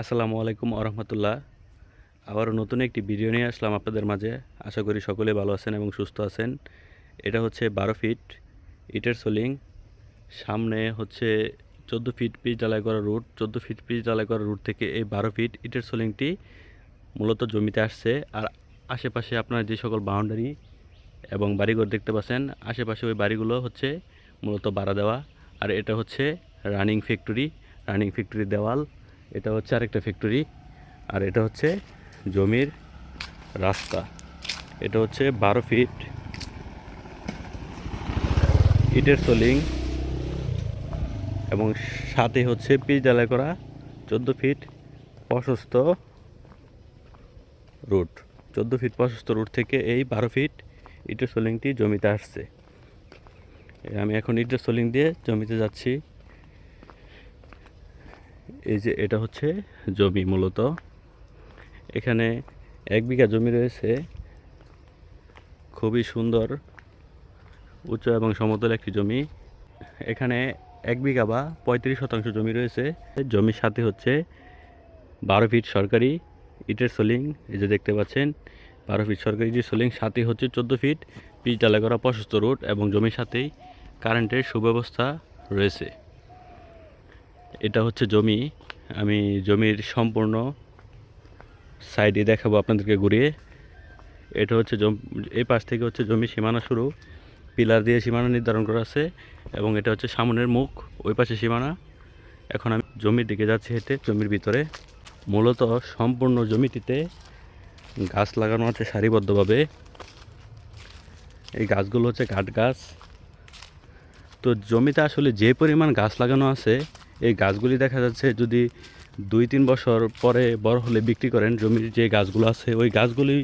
আসসালামু আলাইকুম আরহামতুল্লাহ আবারও নতুন একটি ভিডিও নিয়ে আসলাম আপনাদের মাঝে। আশা করি সকলে ভালো আছেন এবং সুস্থ আছেন। এটা হচ্ছে বারো ফিট ইটের সোলিং। সামনে হচ্ছে চোদ্দ ফিট পিচ ঢালাই করা রুট। চোদ্দ ফিট পিচ ঢালাই করা রুট থেকে এই বারো ফিট ইটের সোলিংটি মূলত জমিতে আসছে। আর আশেপাশে আপনার যে সকল বাউন্ডারি এবং বাড়িঘর দেখতে পাচ্ছেন, আশেপাশে ওই বাড়িগুলো হচ্ছে মূলত বাড়া দেওয়া। আর এটা হচ্ছে রানিং ফ্যাক্টরি। রানিং ফ্যাক্টরির দেওয়াল। এটা হচ্ছে আরেকটা ফ্যাক্টরি আর এটা হচ্ছে জমির রাস্তা। এটা হচ্ছে বারো ফিট ইটের সোলিং এবং সাথে হচ্ছে পিচ ঢালাই করা চোদ্দ ফিট প্রশস্ত রুট। চোদ্দ ফিট প্রশস্ত রুট থেকে এই বারো ফিট ইটের সোলিংটি জমিতে আসছে। আমি এখন ইটের সোলিং দিয়ে জমিতে যাচ্ছি। এই যে এটা হচ্ছে জমি মূলত। এখানে এক বিঘা জমি রয়েছে। খুবই সুন্দর উঁচু এবং সমতল একটি জমি। এখানে এক বিঘা বা পঁয়ত্রিশ শতাংশ জমি রয়েছে। জমির সাথে হচ্ছে বারো ফিট সরকারি ইটের সোলিং, এই যে দেখতে পাচ্ছেন, বারো ফিট সরকারি ইটের সোলিং, সাথে হচ্ছে চোদ্দ ফিট পিচ ডালা করা প্রশস্ত রোড এবং জমির সাথেই কারেন্টের সুব্যবস্থা রয়েছে। এটা হচ্ছে জমি। আমি জমির সম্পূর্ণ সাইডে দেখাবো আপনাদেরকে ঘুরিয়ে। এটা হচ্ছে জম, এই পাশ থেকে হচ্ছে জমি সীমানা শুরু। পিলার দিয়ে সীমানা নির্ধারণ করা আছে এবং এটা হচ্ছে সামনের মুখ, ওই পাশে সীমানা। এখন আমি জমির দিকে যাচ্ছি হেঁটে, জমির ভিতরে। মূলত সম্পূর্ণ জমিটিতে গাছ লাগানো আছে সারিবদ্ধভাবে। এই গাছগুলো হচ্ছে কাঠ গাছ। তো জমিতে আসলে যে পরিমাণ গাছ লাগানো আছে এই গাছগুলি দেখা যাচ্ছে যদি দুই তিন বছর পরে বড় হলে বিক্রি করেন, জমির যে গাছগুলো আছে, ওই গাছগুলি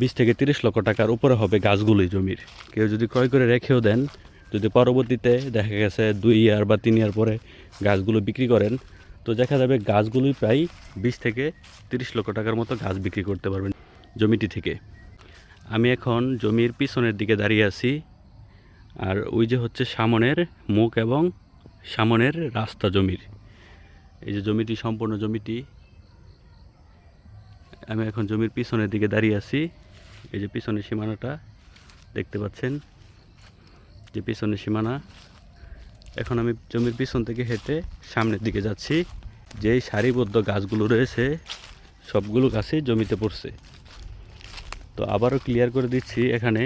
বিশ থেকে তিরিশ লক্ষ টাকার উপরে হবে গাছগুলি জমির। কেউ যদি ক্রয় করে রেখেও দেন, যদি পরবর্তীতে দেখা গেছে দুই ইয়ার বা তিন ইয়ার পরে গাছগুলো বিক্রি করেন, তো দেখা যাবে গাছগুলি প্রায় বিশ থেকে তিরিশ লক্ষ টাকার মতো গাছ বিক্রি করতে পারবেন জমিটি থেকে। আমি এখন জমির পিছনের দিকে দাঁড়িয়ে আছি, আর ওই যে হচ্ছে সামনের মুখ এবং সামনের রাস্তা জমির। এই যে জমিটি, সম্পূর্ণ জমিটি, আমি এখন জমির পিছনের দিকে দাঁড়িয়ে আছি। এই যে পিছনের সীমানাটা দেখতে পাচ্ছেন, যে পিছনের সীমানা। এখন আমি জমির পিছন থেকে হেঁটে সামনের দিকে যাচ্ছি। যেই সারিবদ্ধ গাছগুলো রয়েছে, সবগুলো গাছই জমিতে পড়ছে। তো আবারও ক্লিয়ার করে দিচ্ছি, এখানে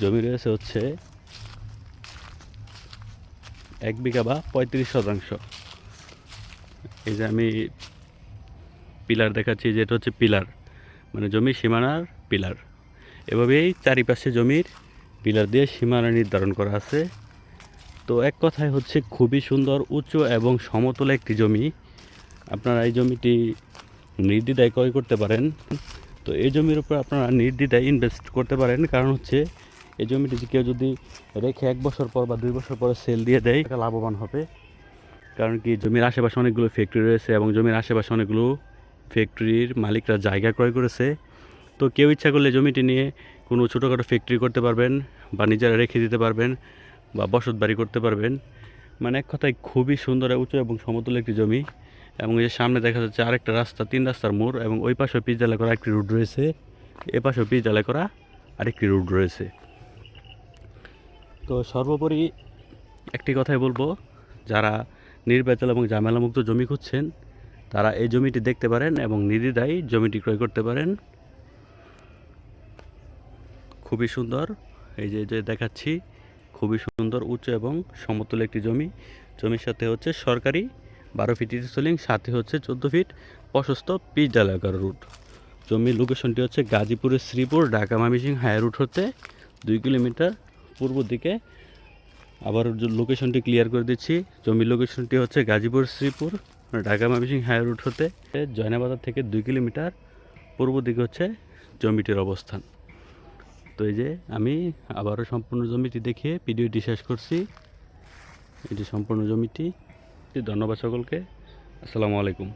জমি রয়েছে হচ্ছে এক বিঘা বা পঁয়ত্রিশ শতাংশ। এই যে আমি পিলার দেখাচ্ছি, যেটা হচ্ছে পিলার। মানে জমির সীমানার পিলার। এভাবেই চারিপাশে জমির পিলার দিয়ে সীমানা নির্ধারণ করা আছে। তো এক কথায় হচ্ছে খুবই সুন্দর, উঁচু এবং সমতল একটি জমি। আপনারা এই জমিটি নির্দ্বিধায় ক্রয় করতে পারেন। তো এই জমির উপর আপনারা নির্দ্বিধায় ইনভেস্ট করতে পারেন। কারণ হচ্ছে এই জমিটি কেউ যদি রেখে এক বছর পর বা দুই বছর পরে সেল দিয়ে দেয় টাকা লাভবান হবে। কারণ কি, জমির আশেপাশে অনেকগুলো ফ্যাক্টরি রয়েছে এবং জমির আশেপাশে অনেকগুলো ফ্যাক্টরির মালিকরা জায়গা ক্রয় করেছে। তো কেউ ইচ্ছা করলে জমিটি নিয়ে কোনো ছোটোখাটো ফ্যাক্টরি করতে পারবেন বা নিজেরা রেখে দিতে পারবেন বা বসত বাড়ি করতে পারবেন। মানে এক কথায় খুবই সুন্দর উঁচু এবং সমতল একটি জমি এবং এই সামনে দেখা যাচ্ছে আরেকটা রাস্তা, তিন রাস্তার মোড় এবং ওই পাশেও পিচ ঢালাই করা একটি রুট রয়েছে। এ পাশেও পিচ ঢালাই করা আরেকটি রুট রয়েছে। তো সর্বোপরি একটি কথাই বলব, যারা নির্বাচন এবং ঝামেলামুক্ত জমি খুঁজছেন, তারা এই জমিটি দেখতে পারেন এবং নির্দ্বিধায় জমিটি ক্রয় করতে পারেন। খুবই সুন্দর, এই যে যে দেখাচ্ছি, খুবই সুন্দর উঁচু এবং সমতল একটি জমি। জমির সাথে হচ্ছে সরকারি বারো ফিট সোলিং সাথে হচ্ছে চোদ্দ ফিট প্রশস্ত পিচ ডালাকার রুট। জমির লোকেশনটি হচ্ছে গাজীপুরের শ্রীপুর ঢাকা মামিসিং হাই রুট হতে দুই কিলোমিটার পূর্ব দিকে। আবার লোকেশনটি ক্লিয়ার করে দিচ্ছি। জমির লোকেশনটি হচ্ছে গাজীপুর, শ্রীপুর, ঢাকা মামিসিং হাই রুট হতে জয়নাবাজার থেকে দুই কিলোমিটার। পূর্ব দিকে হচ্ছে জমিটির অবস্থান। তো এই যে আমি আবারও সম্পূর্ণ জমিটি দেখিয়ে ভিডিওটি শেষ করছি। এটি সম্পূর্ণ জমিটি, ধন্যবাদ সকলকে। আসসালামু আলাইকুম।